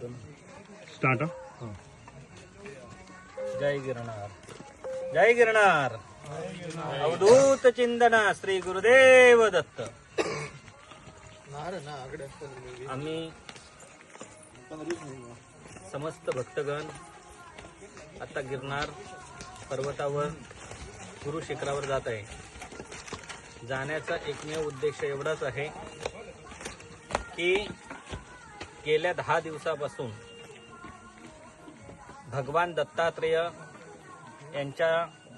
Start जय गिरणार जय गिरणार अवधूत चिंतन श्री गुरुदेव दत्त आम्ही समस्त भक्तगण आता गिरनार पर्वतावर गुरु शिखरावर जात आहे जाण्याचा एकमेव उद्देश एवढाच आहे की गेल्या दहा दिवसापासून भगवान दत्तात्रेय यांच्या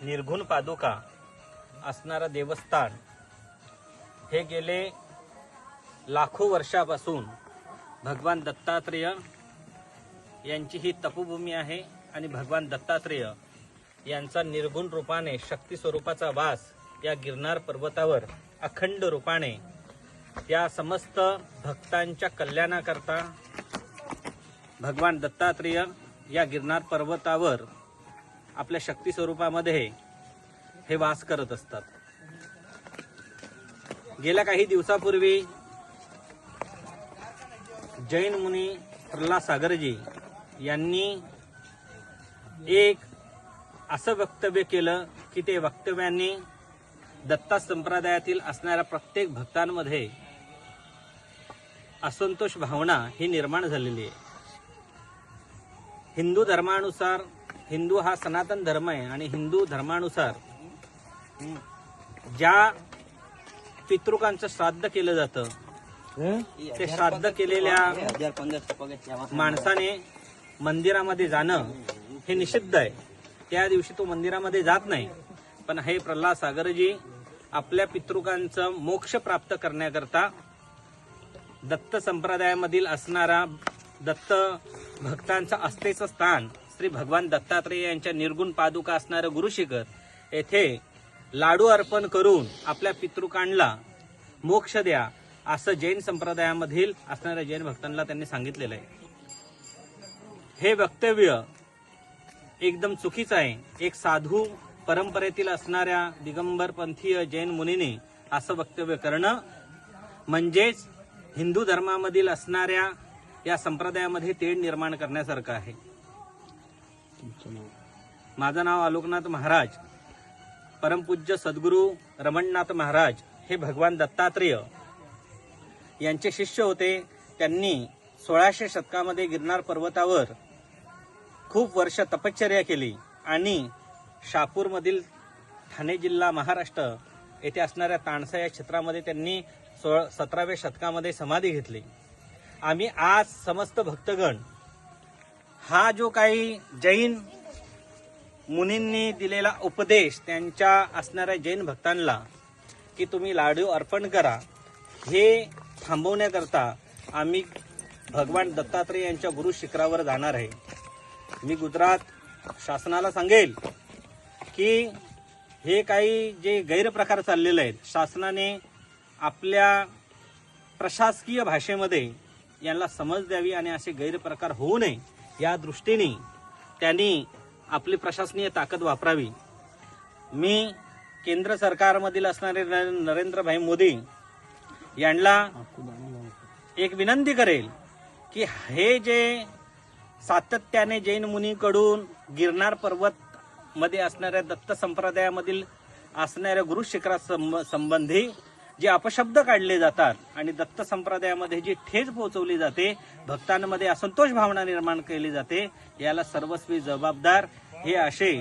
निर्घुण पादुका असणारं देवस्थान हे गेले लाखो वर्षापासून भगवान दत्तात्रेय यांची ही तपोभूमी आहे आणि भगवान दत्तात्रेय यांचा निर्गुण रूपाने शक्ती स्वरूपाचा वास या गिरनार पर्वतावर अखंड रूपाने या समस्त भक्तांच्या कल्याणाकरता भगवान दत्तात्रेय या गिरनार पर्वतावर आपल्या शक्ती स्वरूपामध्ये हे वास करत असतात. गेल्या काही दिवसापूर्वी जैन मुनी प्रल्हाद सागरजी यांनी एक असं वक्तव्य केलं की ते वक्तव्यांनी दत्ता संप्रदायातील असणाऱ्या प्रत्येक भक्तांमध्ये असंतोष भावना ही निर्माण झालेली आहे. हिंदू धर्मानुसार हिंदू हा सनातन धर्म आहे आणि हिंदू धर्मानुसार ज्या पितृकांचं श्राद्ध केलं जातं ते श्राद्ध केलेल्या माणसाने मंदिरामध्ये जाणं हे निषिद्ध आहे. त्या दिवशी तो मंदिरामध्ये जात नाही. पण हे प्रल्हाद सागरजी आपल्या पितृकांचं मोक्ष प्राप्त करण्याकरता दत्त संप्रदायामधील असणारा दत्त भक्तांचं अस्थेचं स्थान श्री भगवान दत्तात्रेय यांच्या निर्गुण पादुका असणारं गुरुशिखर येथे लाडू अर्पण करून आपल्या पितृकांना मोक्ष द्या असं जैन संप्रदायामधील असणाऱ्या जैन भक्तांना त्यांनी सांगितलेलं आहे. हे वक्तव्य एकदम चुकीचं आहे. एक साधू परंपरेतील असणाऱ्या दिगंबर पंथीय जैन मुनीने असं वक्तव्य करणं म्हणजेच हिंदू धर्मामधील असणाऱ्या या संप्रदायामध्ये तेढ निर्माण करण्यासारखं आहे. माझं नाव आलोकनाथ महाराज. परमपूज्य सद्गुरू रमणनाथ महाराज हे भगवान दत्तात्रेय यांचे शिष्य होते. त्यांनी सोळाशे शतकामध्ये गिरनार पर्वतावर खूप वर्ष तपश्चर्या केली आणि शापूरमधील ठाणे जिल्हा महाराष्ट्र येथे असणाऱ्या ताणसा या क्षेत्रामध्ये त्यांनी सोळ सतराव्या शतकामध्ये समाधी घेतली. आम्ही आज समस्त भक्तगण हा जो काही जैन मुनींनी दिलेला उपदेश त्यांच्या असणाऱ्या जैन भक्तांना की तुम्ही लाडू अर्पण करा हे थांबवण्याकरता आम्ही भगवान दत्तात्रेय यांच्या गुरु शिखरावर जाणार आहे. मी गुजरात शासनाला सांगेल की हे काही जे गैरप्रकार चाललेले आहेत शासनाने आपल्या प्रशासकीय भाषेमध्ये यांना समज द्यावी आणि असे गैरप्रकार होऊ नये या दृष्टीने त्यांनी आपली प्रशासनीय ताकद वापरावी. मी केंद्र सरकारमधील असणारे नरेंद्रभाई मोदी यांना एक विनंती करेल की हे जे सातत्याने जैन मुनीकडून गिरनार पर्वत मध्ये असणाऱ्या दत्त संप्रदायामधील असणाऱ्या गुरु शिखरा संब- संबंधी जे अपशब्द काढले जातात आणि दत्त संप्रदायामध्ये जी ठेच पोहोचवली जाते भक्तांमध्ये असंतोष भावना निर्माण केली जाते याला सर्वस्वी जबाबदार हे असे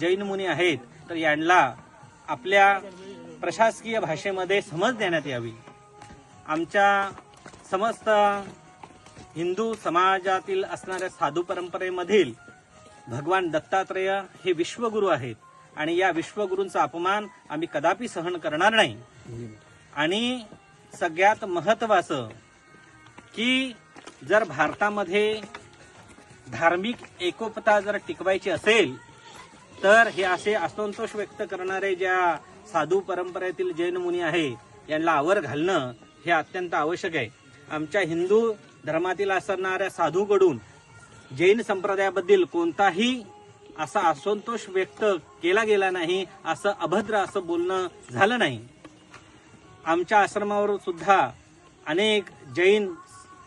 जैन मुनी आहेत तर यांना आपल्या प्रशासकीय भाषेमध्ये समज देण्यात यावी. आमच्या समस्त हिंदू समाजातील असणाऱ्या साधू परंपरेमधील भगवान दत्तात्रेय हे विश्वगुरू आहेत. आणि या विश्वगुरूंचा अपमान आम्ही कदापि सहन करणार नाही. आणि सगळ्यात महत्वाचं की जर भारतामध्ये धार्मिक एकोपता जर टिकवायची असेल तर हे असे असंतोष व्यक्त करणारे ज्या साधू परंपरेतील जैन मुनी आहे यांना आवर घालणं हे अत्यंत आवश्यक आहे. आमच्या हिंदू धर्मातील असणाऱ्या साधूकडून जैन संप्रदायाबद्दल कोणताही असा असंतोष व्यक्त केला गेला नाही असं अभद्र असं बोलणं झालं नाही. आमच्या आश्रमावर सुद्धा अनेक जैन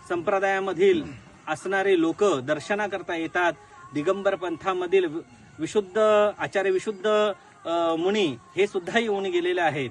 संप्रदायामधील असणारे लोक दर्शनाकरता येतात. दिगंबर पंथामधील वि- विशुद्ध आचार्य विशुद्ध मुनी हे सुद्धा येऊन गेलेले आहेत.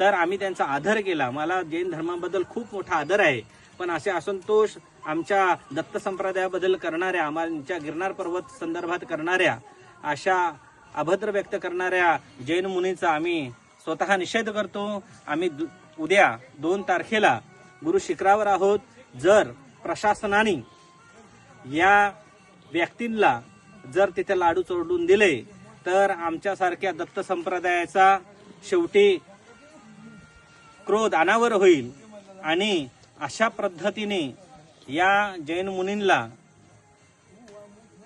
तर आम्ही त्यांचा आदर केला. मला जैन धर्माबद्दल खूप मोठा आदर आहे. पण असे असंतोष आमच्या दत्त संप्रदायाबद्दल करणाऱ्या आमच्या गिरनार पर्वत संदर्भात करणाऱ्या अशा अभद्र व्यक्त करणाऱ्या जैन मुनीचा आम्ही स्वतः निषेध करतो. आम्ही दु- उद्या दोन तारखेला गुरु शिखरावर आहोत. जर प्रशासनाने या व्यक्तींना जर तिथे लाडू चोडून दिले तर आमच्यासारख्या दत्त संप्रदायाचा शेवटी क्रोध अनावर होईल. आणि अशा पद्धतीने या जैन मुनींला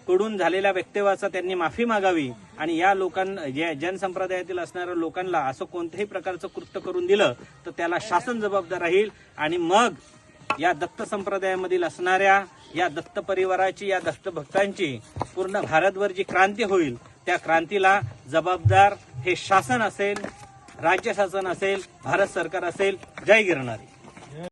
कडून झालेल्या व्यक्तिवाचा त्यांनी माफी मागावी आणि या लोकांना जनसंप्रदायातील जैन संप्रदायातील असणाऱ्या लोकांना असं कोणत्याही प्रकारचं कृत्य करून दिलं तर त्याला शासन जबाबदार राहील. आणि मग या दत्त संप्रदायामधील असणाऱ्या या दत्त परिवाराची या दत्त भक्तांची पूर्ण भारतभर जी क्रांती होईल त्या क्रांतीला जबाबदार हे शासन असेल राज्य शासन असेल भारत सरकार असेल. जय गिरणारी